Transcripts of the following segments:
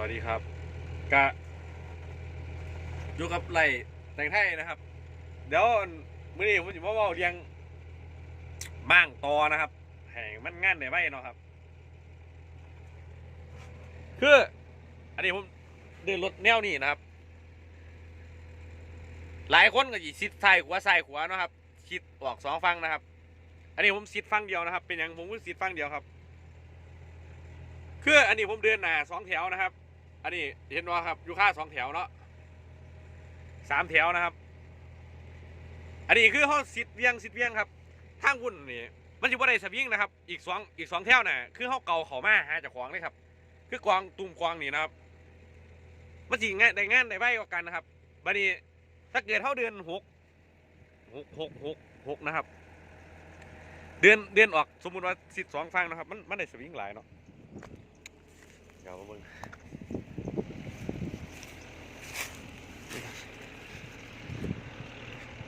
วัสดีครับกะอยู่กับไรแต่งไทยนะครับ เดี๋ยวมื้อนี้ผมจะมาเว่าเรียงม่างตอนะครับแห่งมันงานในไว้เนาะครับ คือ อันนี้ผมเดินรถแนวนี้นะครับ หลายคนก็สิซิดซ้ายขวาซ้ายขวาเนาะครับซิดออกสองฟังนะครับ อันนี้ผมซิดฟังเดียวนะครับ เป็นอย่างผมก็ซิดฟังเดียวครับคืออันนี้ผมเดินหน้าสองแถวนะครับ อันนี้เห็นว่าครับอยู่ค่าสองแถวเนาะสามแถวนะครับ อันนี้คือห้องสิทธิ์เวียงสิทธิ์เวียงครับทางวุ่นนี่มันอยู่บ่ได้สวิงนะครับ อีกสองอีกสองแถวน่ะคือห้องเก่าเขามาหาจากของเลยครับ คือกวางตุ่มกวางนี่นะครับ มันสิงานได้งานได้ใบกว่ากันนะครับบัดนี้ถ้าเกิดเท่าเดือนหกหกหกหกหกนะครับ เดือนเดือนออกสมมุติว่าสิบสองฟังนะครับ มันมันได้สวิงหลายเนาะเดี๋ยวมาเบิ่งไอ้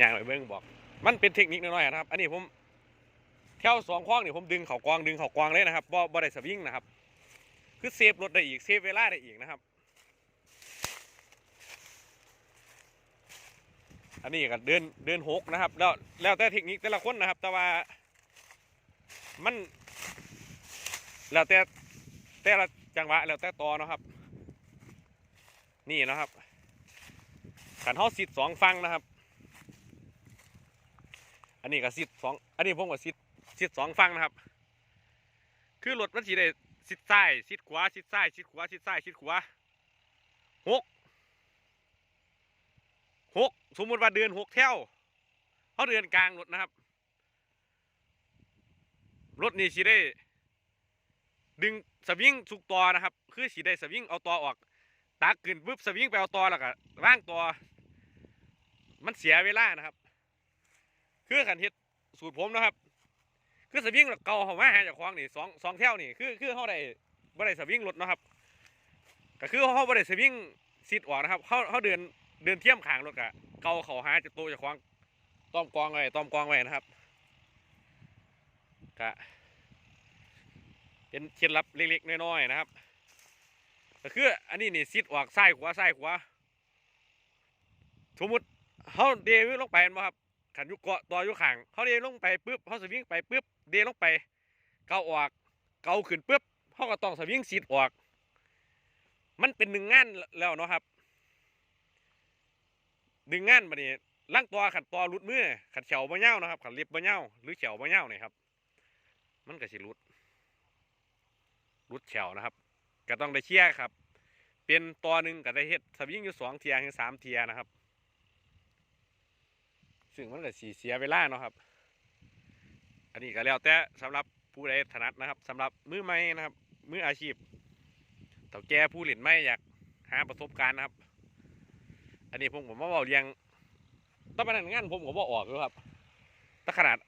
ย่างไปเบิ่งบอก มันเป็นเทคนิคน้อยๆนะครับ อันนี้ผมแถวสองคว้างนี่ผมดึงเขากวางดึงเขากวางเลยนะครับบ่บ่ได้สวิงนะครับ คือเซฟรถได้อีกเซฟเวลาได้อีกนะครับ อันนี้ก็เดินเดินหกนะครับ แล้วแล้วแต่เทคนิคแต่ละคนนะครับ แต่ว่ามันแล้วแต่แต่ละจังหวะแล้วแต่ตอนะครับ นี่นะครับขันเท้าสิทธิ์สองฟังนะครับ อันนี้ก็สิทธิ์สองอันนี้ผมก็สิทธิ์สิทธิ์สองฟังนะครับ คือรถมันสีได้สิทธิ์ซ้ายสิทธิ์ขวาสิทธิ์ซ้ายสิทธิ์ขวาสิทธิ์ซ้ายสิทธิ์ขวาหกหกสมมติว่าเดือนหกแถวเขาเดือนกลางรถนะครับ รถนี่สีได้ดึงสวิงสุกตัวนะครับ คือสีได้สวิงเอาตัวออกตักขึ้นปุ๊บสวิงไปเอาตัวแล้วก็ร่างตัวมันเสียเวลานะครับ คือขันเฮ็ดสูตรผมนะครับ คือสวิงเก่าเขามาหาจากควางนี่สองสองแถวนี่คือคือเขาได้บ่ได้สวิงรถนะครับ ก็คือเขาบ่ได้สวิงซิดออกนะครับเขาเขาเดินเดินเทียมขางรถกะเก่าเขาหาจากตัวจากควางต้อมกองไว้ต้อมกองไว้นะครับกะเป็นเคล็ดลับเล็กๆน้อยๆนะครับก็คืออันนี้นี่ซิดออกซ้ายขวาซ้ายขวาสมมติเขาเดวิลงไปมาครับ ขันยุกเกาะต่อยุข่างเขาเดลงไปปุ๊บเขาสวิงไปปุ๊บเดลงไป เกาออก เกาขึ้นปุ๊บเขาก็ต้องสวิงซิดออก มันเป็นหนึ่งงานแล้วเนาะครับหนึ่งงานบัดนี้ล่างตัวขันตัวรุดมือขันเฉาบ่เน่านะครับขันเล็บบ่เน่าหรือเฉาบ่เน่าเนี่ยครับ มันก็สิรุดรุดแฉวนะครับ ก็ต้องได้เชี่ยครับ เป็นตัวหนึ่งก็ได้เฮ็ดสวิงอยู่สองเทียถึงสามเทียนะครับ ซึ่งมันก็สีเสียเวลาเนาะครับ อันนี้ก็แล้วแต่สำหรับผู้ใดถนัดนะครับสำหรับมือใหม่นะครับมืออาชีพเต่าแก่ผู้เล่นไม่อยากหาประสบการณ์นะครับ อันนี้ผมผมมาบอกเรียงต้องเป็นงานผมผมว่าออกอยู่ครับถ้าขนาด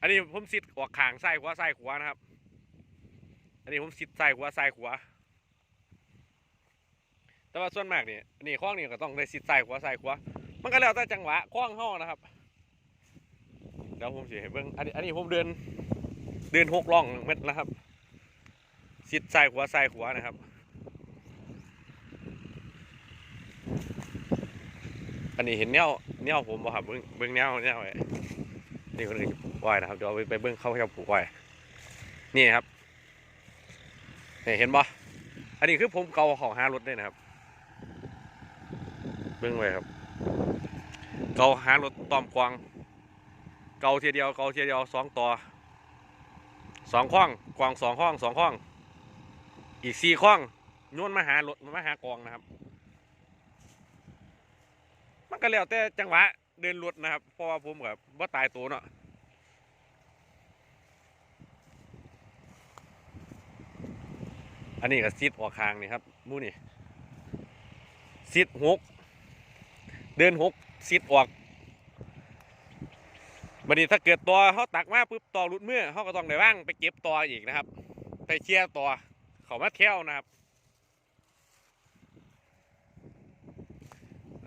อันนี้ผมสิทธิ์ออกขางซ้ขวาซ้ขวานะครับ อันนี้ผมสิดซ้ขวาซ้ขวาแต่ว่าส่วนมากนี่อันนี้ข้องนี่ก็ต้องได้สิดซ้ขวาซ้ขวา มันก็แล้วแต่จังหวะข้องห้อนะครับเดี๋ยวผมเสิให้เบิ่งอันนี้อันนี้ผมเดินเดินหกล่องเม็ดนะครับสิดซ้ายขวาซ้ายขวนะครับ อันนี้เห็นแนวแนวผมบ่ครับเบิ่งเบิ่งแนวแนวไอ้นี่คนอื่นปลูกอ้อยนะครับเดี๋ยวไปไปเบิ่งเขาเขาปลูกอ้อยนี่ครับนี่เห็นบ่อันนี้คือผมเกาของหารถด้วยนะครับ เบิ่งไว้ครับ เกาหารถตอมกวางเกาเทียเดียวเกาเทียเดียวสองต่อสองข้องกวางสองข้องสองข้อง อีกสี่ข้องโยนมาหารถมาหากองนะครับ มันก็แล้วแต่จังหวะเดินรถนะครับ เพราะว่าผมกับว่าตายตัวเนาะอันนี้ก็ซิดออกคางนี่ครับมูนี่ซิดหกเดินหก ซิดออกบัดนี้ถ้าเกิดตัวเขาตักมาปุ๊บต่อรุดเมื่อเขาก็ต้องได้ว่างไปเก็บตัวอีกนะครับ ไปเชี่ยร์ตัวเขามาเที่ยวนะครับ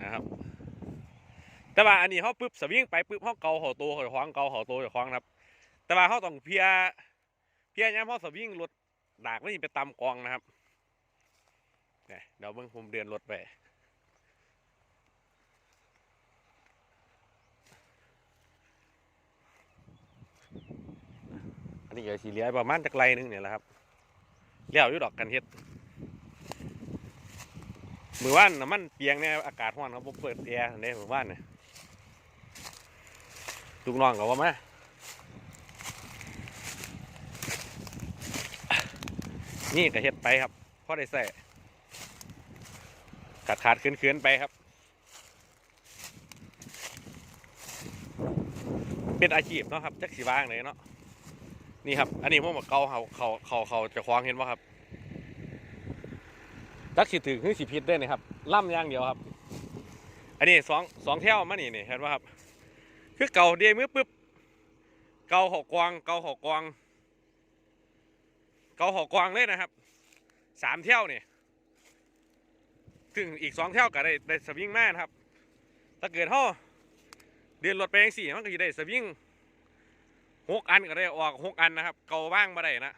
นะครับ แต่ว่าอันนี้เขาปุ๊บสวิงไปปุ๊บเขาเกาเขาตัวเขาคว้างเกาเขาตัวเขาคว้างนะครับ แต่ว่าเขาต้องเพียเพียย้ำเขาสวิงรถดากไม่ไปตำกองนะครับเนี่เดี๋ยวเบิ่งผมเดินรถไป นนี้ก็สีเหลือประมาณจักไรหนึงเนี่ยแหละครับเลี้ยวยู่ดอกกันเฮ็ดมือว่านน้ำมันเปียงเนี่ยอากาศร้อนครับผมเปิดแอร์เนี่ยมือว่านเนี่ยลูกน้องก็ว่ามานี่ก็เฮ็ดไปครับพอได้ใส่ขาดขาดเคืนเคืนๆไปครับ เป็นอาชีพเนาะครับจักสีวางเลยเนาะ นี่ครับ อันนี้ผมบอกเกาเขาเขาเขาเขาจะคว้างเห็นว่าครับจักสิถือคือสิพิษได้นะครับล่ำย่างเดียวครับ อันนี้สองสองเที่ยวมานี่นี่เห็นว่าครับ คือเก่าเดียมือปึ๊บเก่าหอกกวางเก่าหอกกวางเก่าหอกกวางเลยนะครับสามเที่ยวนี่ถึงอีกสองเที่ยวก็ได้ได้สวิงแม่นะครับ ถ้าเกิดเท่าเดินรถไปยังสี่มันก็จะได้สวิง หกอันก็ได้ออกหกอันนะครับ เก่าบ้างมาได้นะ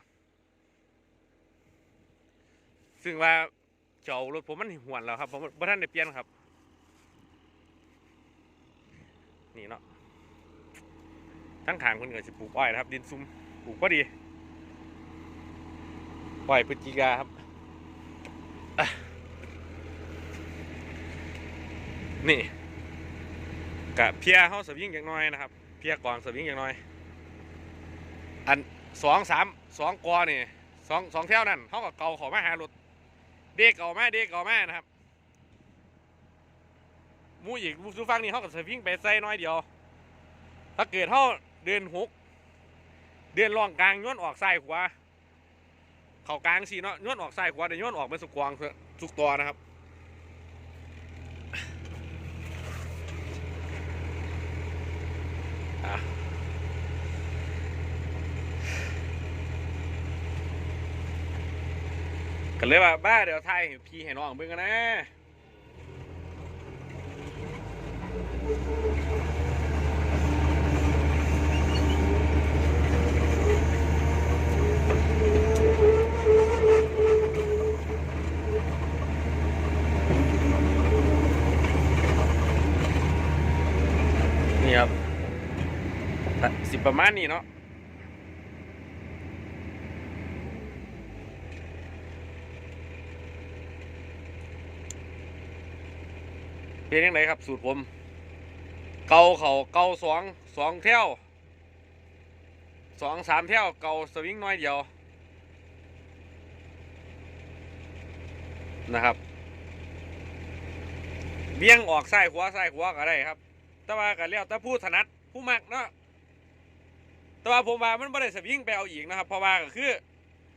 ซึ่งว่าเจ้ารถผมมันหวนแล้วครับผมบ่ท่านได้เปลี่ยนครับ นี่เนาะทั้งขางคนก็สิปลูกอ้อยนะครับ ดินซุ่มปลูกก็ดีอ้อยพฤศจิกาครับ นี่กะเพียเฮาสวิงอย่างน้อยนะครับ เพียกองสวิงอย่างน้อย อันสองสามสองกอนี่สองสองเท่านั้นเขาก็เกาขอมาหารถเด็กเก่ามาเด็กเก่ามานะครับมูอีกมูซูฟังนี่เขากับสวิงไปใส่น้อยเดียว ถ้าเกิดเขาเดินหกเดินล่องกลางย้อนออกซ้ายขวาเข่ากลางสีเนาะย้อนออกซ้ายขวาเดี๋ยวย้อนออกเป็นสุกวางสุกตัวนะครับอะ ก็เลยว่าบ้าเดี๋ยวไทยพี่ให้น้องเบิ่งกันนะนี่ครับสิประมาณนี้เนาะ เป็นยังไงครับ สูตรผม เกาเขาเกาสองสองเที่ยวสองสามเที่ยวเกาสวิงน้อยเดียวนะครับเบี้ยงออกซ้ายขวาซ้ายขวาก็ได้ครับ แต่ว่าก็แล้วแต่ผู้ถนัดผู้มักเนาะแต่ว่าผมว่ามันไม่ได้สวิงไปเอาอีกนะครับ เพราะว่าก็คือ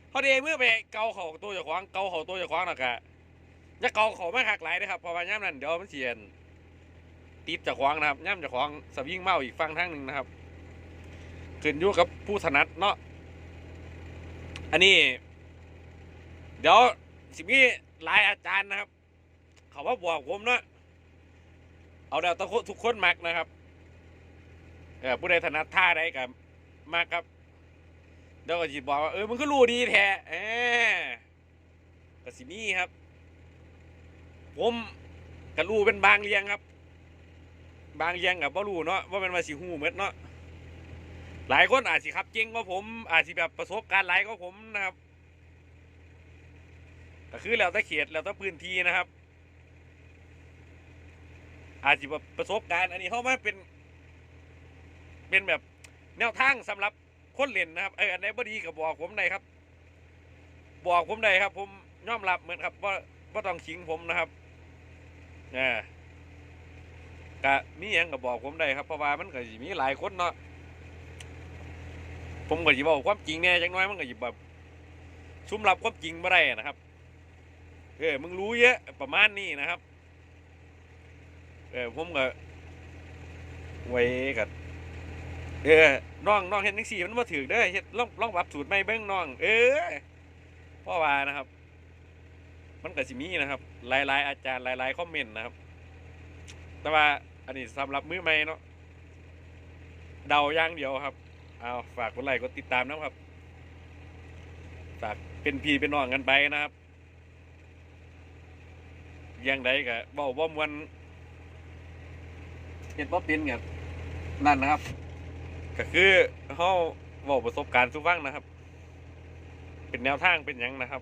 เขาเดเมื่อไปเกาเข่าตัวจะขวางเกาเข่าตัวจะขวางแล้วก็ จะเกาเขาไม่หักหลายนะครับพราะว่าย่ำนั้นเดี๋ยวมันเสียนติดจากขวางนะครับย่ำจากขวางสวิงเมาอีกฝั่งทางหนึ่งนะครับขึ้นอยู่กับผู้ถนัดเนาะอันนี้ เดี๋ยวสิมีหลายอาจารย์นะครับ เขาว่าบอกผมเนาะเอาเดี๋ยวทุกคทุกคนมักนะครับเออผู้ใดถนัดท่าใดกับมากครับเดี๋ยวก็จะบอกว่าเออมึงก็รู้ดีแท้เออกสิมีครับ ผมกะรู้เป็นบางเรียงครับ บางเรียงกับว่ารู้เนาะว่าเป็นมาสิหูเม็ดเนาะหลายคนอาจสิครับเก่งกว่าผมอาจสิแบบประสบการณ์หลายกว่าผมนะครับก็คือแล้วแต่เขตแล้วแต่พื้นที่นะครับ อาจสิแบบประสบการณ์อันนี้เขามาเป็นเป็นแบบแนวทางสำหรับคนเล่นนะครับเอออันไหนบ่ดีก็บอกผมได้ครับ บอกผมได้ครับ ผมยอมรับเหมือนครับว่าว่าต้องขิงผมนะครับ เนี่ยกะมีหยังก็บอกผมได้ครับเพราะว่ามันก็สิมีหลายคนเนาะผมก็สิบอกความจริงแน่จังน้อยมันก็สิแบบซุ่มรับความจริงบ่ได้นะครับเออมึงรู้เยอะประมาณนี้นะครับเออผมก็ไว้กับเออน้องน้องเห็นจังซี่มันบ่ถือเด้อเฮ็ดลองลองปรับสูตรใหม่เบิ่งน้อง เออเพราะว่านะครับ มันก็สิมีนะครับ หลาย ๆ อาจารย์หลาย ๆ คอมเมนต์นะครับ แต่ว่าอันนี้สำหรับมือใหม่เนาะเดาอย่างเดียวครับเอาฝากกดไลค์กดติดตามนะครับฝากเป็นพี่เป็นน้องกันไปนะครับเวียงใดก็เว้าบ่ม่วนเฮ็ดบ่เป็นก็นั่นนะครับ ก็คือเฮาเว้าประสบการณ์สู่ฟังนะครับ เป็นแนวทางเป็นยังนะครับ